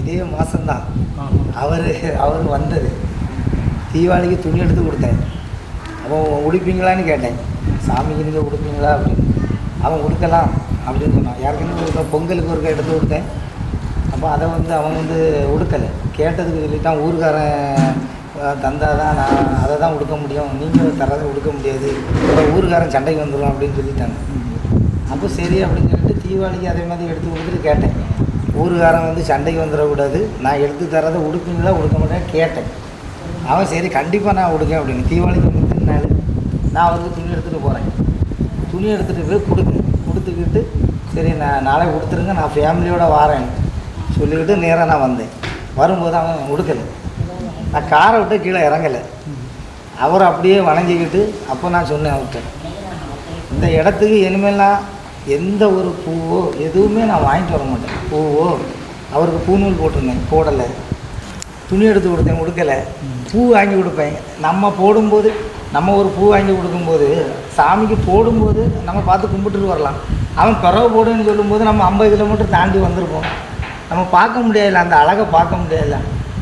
இதே மாதம்தான் அவர் அவர் வந்தது. தீபாவளிக்கு துணி எடுத்து கொடுத்தேன். அவன் உடுப்பீங்களான்னு கேட்டேன். சாமிக்கு நீங்கள் உடுப்பீங்களா அப்படின்னு. அவன் உடுக்கலாம் அப்படின்னு சொன்னான். யாருக்குன்னு ஒரு பொங்கலுக்கு ஒரு எடுத்து கொடுத்தேன். அப்போ அதை வந்து அவன் வந்து உடுக்கலை. கேட்டதுக்கு சொல்லிட்டான் ஊருக்காரன் தந்தால் தான் நான் அதை தான் உடுக்க முடியும். நீங்கள் தரதை உடுக்க முடியாது. ஊருக்காரன் சண்டைக்கு வந்துடும் அப்படின்னு சொல்லிட்டாங்க. அப்போ சரி அப்படின்னு சொல்லிட்டு தீபாவளிக்கு அதே மாதிரி எடுத்து கொடுத்துட்டு கேட்டேன். ஊருக்காரன் வந்து சண்டைக்கு வந்துடக்கூடாது நான் எடுத்து தரதை உடுக்குங்களா உடுக்க மாட்டேன் கேட்டேன். அவன் சரி கண்டிப்பாக நான் உடுக்கேன் அப்படின்னு. தீபாவளிக்கு முந்தின நான் அவருக்கு துணி எடுத்துகிட்டு போகிறேன் துணி எடுத்துகிட்டு போய் கொடுக்கு கொடுத்துக்கிட்டு சரி நான் நாளை கொடுத்துருங்க. நான் ஃபேமிலியோடு வாரேன். சொல்லிக்கிட்டு நேராக நான் வந்தேன். வரும்போது அவன் உடுக்கலை. நான் காரை விட்டு கீழே இறங்கலை. அவர் அப்படியே வணங்கிக்கிட்டு அப்போ நான் சொன்னேன் அவர்கிட்ட இந்த இடத்துக்கு இனிமேலாம் எந்த ஒரு பூவோ எதுவுமே நான் வாங்கிட்டு வர மாட்டேன். பூவோ அவருக்கு பூநூல் போட்டிருந்தேன் போடலை. துணி எடுத்து கொடுத்தேன் கொடுக்கல பூ வாங்கி கொடுப்பேன். நம்ம போடும்போது நம்ம ஒரு பூ வாங்கி கொடுக்கும்போது சாமிக்கு போடும்போது நம்ம பார்த்து கும்பிட்டுட்டு வரலாம். அவன் பிறகு போடுன்னு சொல்லும்போது நம்ம ஐம்பது கிலோமீட்டர் தாண்டி வந்திருப்போம் நம்ம பார்க்க முடியாதுல்ல அந்த அழகை பார்க்க முடியாதுல்ல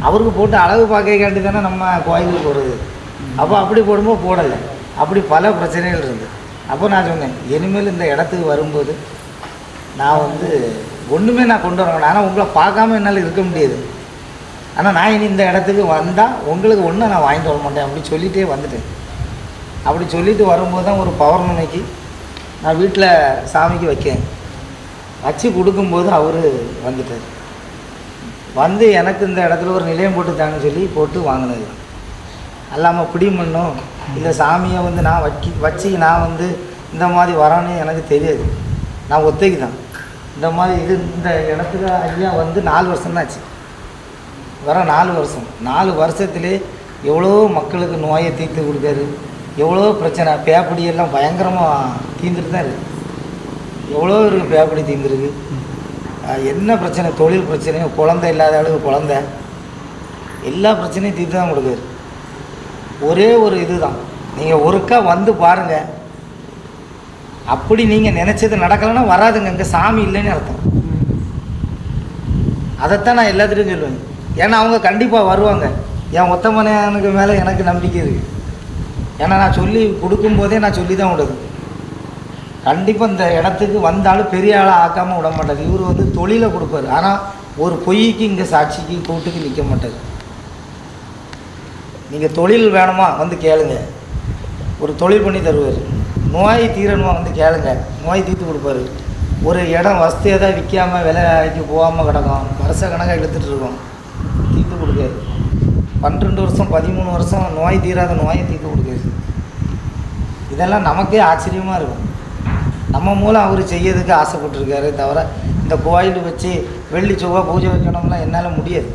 அவருக்கு போட்டு அழகு பார்க்கறதுக்காண்டி தானே நம்ம கோயிலுக்கு போகிறது அப்போ அப்படி போடும்போது போடலை. அப்படி பல பிரச்சனைகள் இருக்குது அப்போ நான் சொன்னேன் இனிமேல் இந்த இடத்துக்கு வரும்போது நான் வந்து ஒன்றுமே நான் கொண்டு வரேன் ஆனால் உங்களை பார்க்காம என்னால் இருக்க முடியாது. ஆனால் நான் இனி இந்த இடத்துக்கு வந்தால் உங்களுக்கு ஒன்றும் நான் வாங்கிட்டு வர மாட்டேன் அப்படி சொல்லிகிட்டே வந்துட்டேன். அப்படி சொல்லிட்டு வரும்போது தான் ஒரு பௌர்ணமிக்கு நான் வீட்டில் சாமிக்கு வைக்கேன். வச்சு கொடுக்கும்போது அவர் வந்துட்டார். வந்து எனக்கு இந்த இடத்துல ஒரு நிலையம் போட்டு தாங்கன்னு சொல்லி போட்டு வாங்கினது. அல்லாமல் பிடி பண்ணும். இல்லை சாமியை வந்து நான் வைக்கி வச்சு நான் வந்து இந்த மாதிரி வரேன்னு எனக்கு தெரியாது. நான் ஒத்தைக்கு தான் இந்த மாதிரி இது இந்த இடத்துக்கு ஐயா வந்து நாலு வருஷம் வர நாலு வருஷம். நாலு வருஷத்துலே எவ்வளோ மக்களுக்கு நோயை தீர்த்து கொடுக்காரு. எவ்வளோ பிரச்சனை பேப்படியெல்லாம் பயங்கரமாக தீர்ந்துட்டு தான் இருக்குது எவ்வளோ இருக்குது பேப்படி தீர்ந்துருக்கு. என்ன பிரச்சனை? தொழில் பிரச்சனையும் குழந்தை இல்லாத அளவுக்கு குழந்தை. எல்லா பிரச்சனையும் தீர்த்து தான் கொடுக்காரு. ஒரே ஒரு இதுதான். நீங்கள் ஒருக்கா வந்து பாருங்கள் அப்படி நீங்கள் நினச்சது நடக்கலைன்னா வராதுங்க. இங்கே சாமி இல்லைன்னு அர்த்தம். அதைத்தான் நான் எல்லாத்துலேயும் சொல்லுவேன். ஏன்னா அவங்க கண்டிப்பாக வருவாங்க. என் ஒத்தமனையானுக்கு மேலே எனக்கு நம்பிக்கை இருக்குது ஏன்னா நான் சொல்லி கொடுக்கும்போதே நான் சொல்லி தான் விடுது கண்டிப்பாக இந்த இடத்துக்கு வந்தாலும் பெரிய ஆளாக ஆக்காமல் விட மாட்டார். இவர் வந்து தொழிலை கொடுப்பாரு. ஆனால் ஒரு பொய்க்கு இங்கே சாட்சிக்கு கூட்டுக்கு நிற்க மாட்டார். நீங்கள் தொழில் வேணுமா வந்து கேளுங்க. ஒரு தொழில் பண்ணி தருவார். நோய் தீரணுமா வந்து கேளுங்க. நோய் தீர்த்து கொடுப்பாரு. ஒரு இடம் வசதி ஏதாவது விற்காமல் விலைக்கு போகாமல் கிடக்கும். வருஷ கணக்காக எடுத்துகிட்டு இருக்கோம். தீர்த்து கொடுக்காது பன்னெண்டு வருஷம் பதிமூணு வருஷம் நோய் தீராத நோயை தீர்த்து கொடுக்காரு. இதெல்லாம் நமக்கே ஆச்சரியமாக இருக்கும். நம்ம மூலம் அவர் செய்யறதுக்கு ஆசைப்பட்டிருக்காரு தவிர இந்த கோயில் வச்சு வெள்ளி செவ்வாய் பூஜை வைக்கணும்னா என்னால் முடியாது.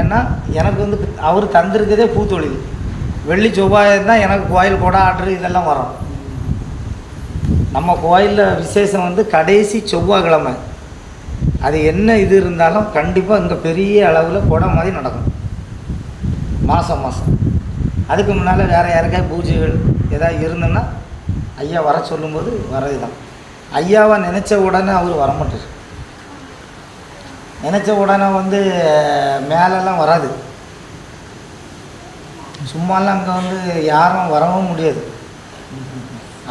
ஏன்னா எனக்கு வந்து அவர் தந்திருக்கதே பூத்தொழில். வெள்ளி செவ்வாய் தான் எனக்கு கோயில் கொடை ஆர்டர் இதெல்லாம் வரும். நம்ம கோயிலில் விசேஷம் வந்து கடைசி செவ்வாய்க்கிழமை. அது என்ன இது இருந்தாலும் கண்டிப்பாக இங்கே பெரிய அளவில் குடம் மாதிரி நடக்கும். மாதம் மாதம் அதுக்கு முன்னால் வேறு யாருக்காவது பூஜைகள் ஏதாவது இருந்ததுன்னா ஐயா வர சொல்லும்போது வரது தான் ஐயாவை நினச்ச உடனே அவர் வரமாட்டார். நினச்ச உடனே வந்து மேலெல்லாம் வராது. சும்மாலாம் அங்கே வந்து யாரும் வரவும் முடியாது.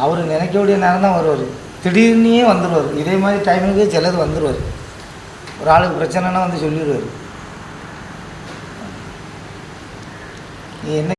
அவர் நினைக்கக்கூடிய நேரம் தான் வருவார். திடீர்னே வந்துடுவார் இதே மாதிரி டைமுக்கு சிலது வந்துடுவார் ஒரு ஆளுக்கு பிரச்சனைனா வந்து சொல்லிடுவார் நீ என்ன